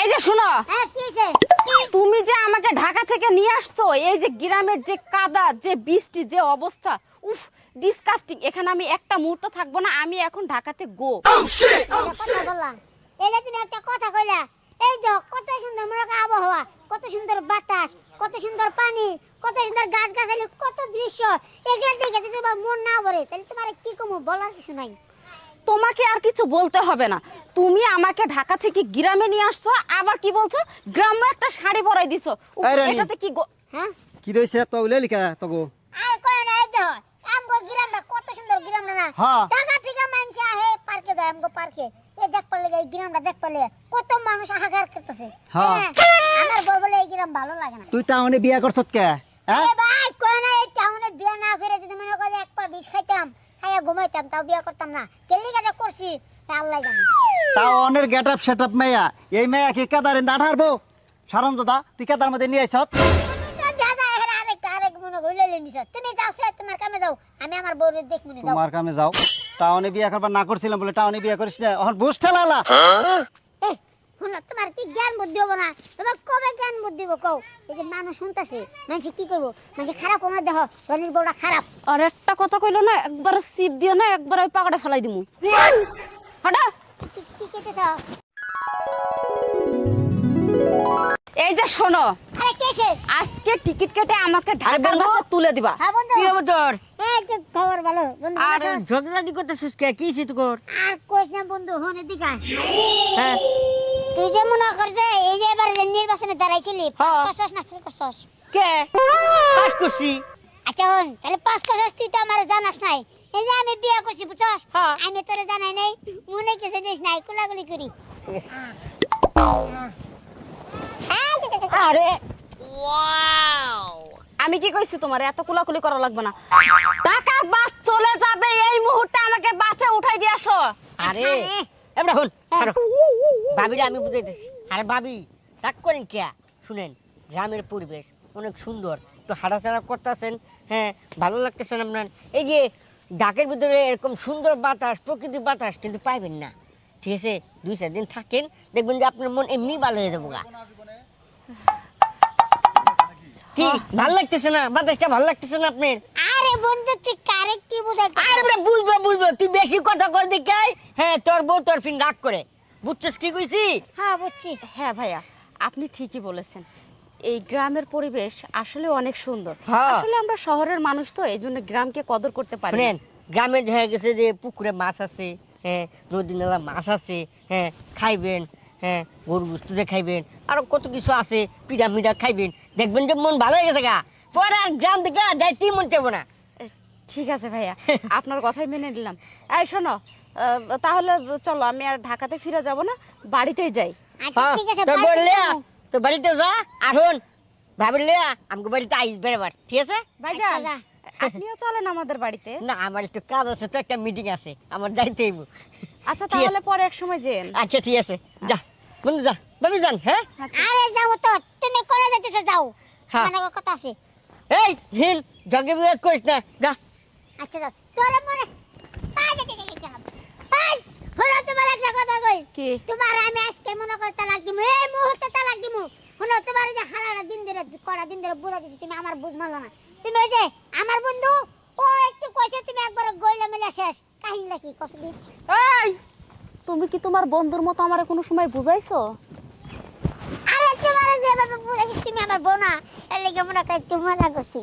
এই যে শোনো। হ্যাঁ তুমি যে আমাকে ঢাকা থেকে নিয়ে আসছো এই যে গ্রামের যে কাদা যে বৃষ্টি যে অবস্থা উফ ডিসকাস্টিং এখানে আমি একটা মুহূর্ত থাকব না আমি এখন ঢাকাতে গো। একটা কথা বললাম। এলে তুমি একটা কথা কইলা এই যে কত সুন্দর করো আবহাওয়া কত সুন্দর বাতাস কত সুন্দর পানি কত সুন্দর গাছ গাছালি কত দৃশ্য। এগুলো দেখে যদি মন না ভরে তাহলে তোমার কি কমু বলার কিছু নাই। তোমাকে আর কিছু বলতে হবে না। তুমি আমাকে ঢাকা থেকে গ্রামে নিয়ে আসছো আবার কি বলছো? গ্রামে একটা শাড়ি পরাই দিছো। এই রানী। এটাতে কি গো- হ্যাঁ? কি রয়েছে তো উলে লিখা তগো? আর কয় না এই দেখো আমগো গ্রামটা কত সুন্দর গ্রাম না। হ্যাঁ। ঢাকা থেকে মানুষ আহে পার্কে যায় আমগো পার্কে। এই দেখ পারলে এই গ্রামটা দেখ পারলে কত মানুষ হাহাকার করতেছে। হ্যাঁ। আমার বউ বলে এই গ্রাম ভালো লাগে না। তুই টাউনে বিয়া করছত কে? হ্যাঁ? আরে ভাই কয় না এই টাউনে বিয়ে না করে যদি মনে করে এক পা বিষ খাইতাম খাইয়া ঘুমাইতাম তাও বিয়ে করতাম না। কেলি কাজে করছি? আল্লাহ জানে। টাউনের গেট আপ সেট আপ মেয়া এই মেয়া কি কেদারে না ঢারবো সারন দাদা তুই কেদার মধ্যে নিয়ে আইছত তোমার কামে যাও। টাউনে বিয়া করবার না করছিলাম বলে টাউনে বিয়া করিস না। এখন বুঝ ঠেলালা এই শোনো তোমার কি জ্ঞান বুদ্ধি হব না? তোমার কবে বুদ্ধি হব কও। এই যে মানুষ শুনতেছে মানুষ কি করব মানুষ খারাপ কোনো দেহ রনির বউটা খারাপ। আর একটা কথা কইলো না একবার সিপ দিও না একবার ওই পাকড়ে ফেলাই দিমু। হটা কি কি কেটেছ? এই যে শোনো আরে কেছে আজকে টিকিট কেটে আমাকে ঢাকার? বাসে তুলে দিবা। হ্যাঁ বন্ধু। কি হবে তোর? এই যে খবর ভালো। বন্ধু আর ভালো আছিস? করতেছিস কে? কি হইছে তোর? আর কইস না বন্ধু হন আয়। হ্যাঁ। তুই যে মনে করছে এই যে এবার নির্বাচনে দাঁড়াইছিলি পাস। করছস না ফেল করছস? কে? পাস করছি। আচ্ছা হন তাহলে পাস করছস তুই তো আমার জানাস নাই। এই যে আমি বিয়ে করছি বুঝছস। আমি তোরে জানাই নাই মনে কিছু জিনিস নাই কুলাগুলি করি। আরে আমি কি কইছি তোমার এত কুলাকুলি করা লাগবে না। টাকার বাস চলে যাবে এই মুহূর্তে আমাকে বাসে উঠাই দিয়ে আসো। আরে এবার হন ভাবিরা আমি বুঝাইতেছি। আরে ভাবি রাগ করেন কে? শুনেন গ্রামের পরিবেশ অনেক সুন্দর একটু হাঁটাচলা করতেছেন হ্যাঁ ভালো লাগতেছেন আপনার। এই যে ডাকের ভিতরে এরকম সুন্দর বাতাস প্রকৃতির বাতাস কিন্তু পাইবেন না। ঠিক আছে দুই চার দিন থাকেন দেখবেন যে আপনার মন এমনি ভালো হয়ে যাব গা। কি ভালো লাগতেছে না? বাতাসটা ভালো লাগতেছে না আপনার? আরে বন্ধু তুই কারে কি বুঝাই আরে বুঝব বুঝব। তুই বেশি কথা কর দেখাই হ্যাঁ তোর বউ তোর ফিন রাগ করে। বুঝছিস কি কইছি? হ্যাঁ বুঝছি। হ্যাঁ ভাইয়া আপনি ঠিকই বলেছেন। এই গ্রামের পরিবেশ আসলে অনেক সুন্দর। আসলে আমরা শহরের মানুষ তো এই জন্য গ্রামকে কদর করতে পারি শুনেন গ্রামে দেখা গেছে যে পুকুরে মাছ আছে হ্যাঁ নদী নালা মাছ আছে হ্যাঁ খাইবেন হ্যাঁ গরু গুস্তুতে খাইবেন আরও কত কিছু আছে পিঠা মিঠা খাইবেন। দেখবেন যে মন ভালো হয়ে গেছে গা। পরে আর গ্রাম থেকে যাইতেই মন চাইব না। ঠিক আছে ভাইয়া। আপনার কথাই মেনে নিলাম। এই শোনো তাহলে চলো আমি আর ঢাকাতে ফিরে যাব না বাড়িতেই যাই। আচ্ছা হ্যাঁ ঠিক আছে তোর বাড়িতে বললে তো বাড়িতে যা আর হন ভাবলে আমাকে বাড়িতে আইস বেড়াবার ঠিক আছে? ভাইজান আচ্ছা, আপনিও চলেন আমাদের বাড়িতে। না আমার একটু কাজ আছে তো একটা মিটিং আছে আমার যাইতে হইব। আচ্ছা ঠিক আছে। তাহলে পরে এক সময় যেন। আচ্ছা ঠিক আছে যা বন্ধু যা ভাবি যান হ্যাঁ আরে যাও তো তুমি করে যাইতেছো যাও হ্যাঁ। মানে কথা আছে। এই হিন জগে বিয়ে করিস না যা। আচ্ছা যাও। তোরে পাই যেতে গেলে যাব পাই হলো তোমার একটা কথা কই? কি? তোমার আমি আজকে মনে করে তালাক দিমু এই মুহূর্তে তালাক দিমু। হলো তোমার যে হারাটা দিন ধরে কড়া দিন ধরে বুঝা দিচ্ছি তুমি আমার বুঝ মারলো না। তুমি ওই যে আমার বন্ধু ও একটু কইছে তুমি একবার গইলা মিলা শেষ। কাহিনী কি কসদি এই তুমি কি তোমার বন্ধুর মতো আমার কোনো সময় বুঝাইছো? আরে তোমার যেভাবে বুঝাইছি তুমি আমার বোনা। এর লেগে মনে করে মজা করছি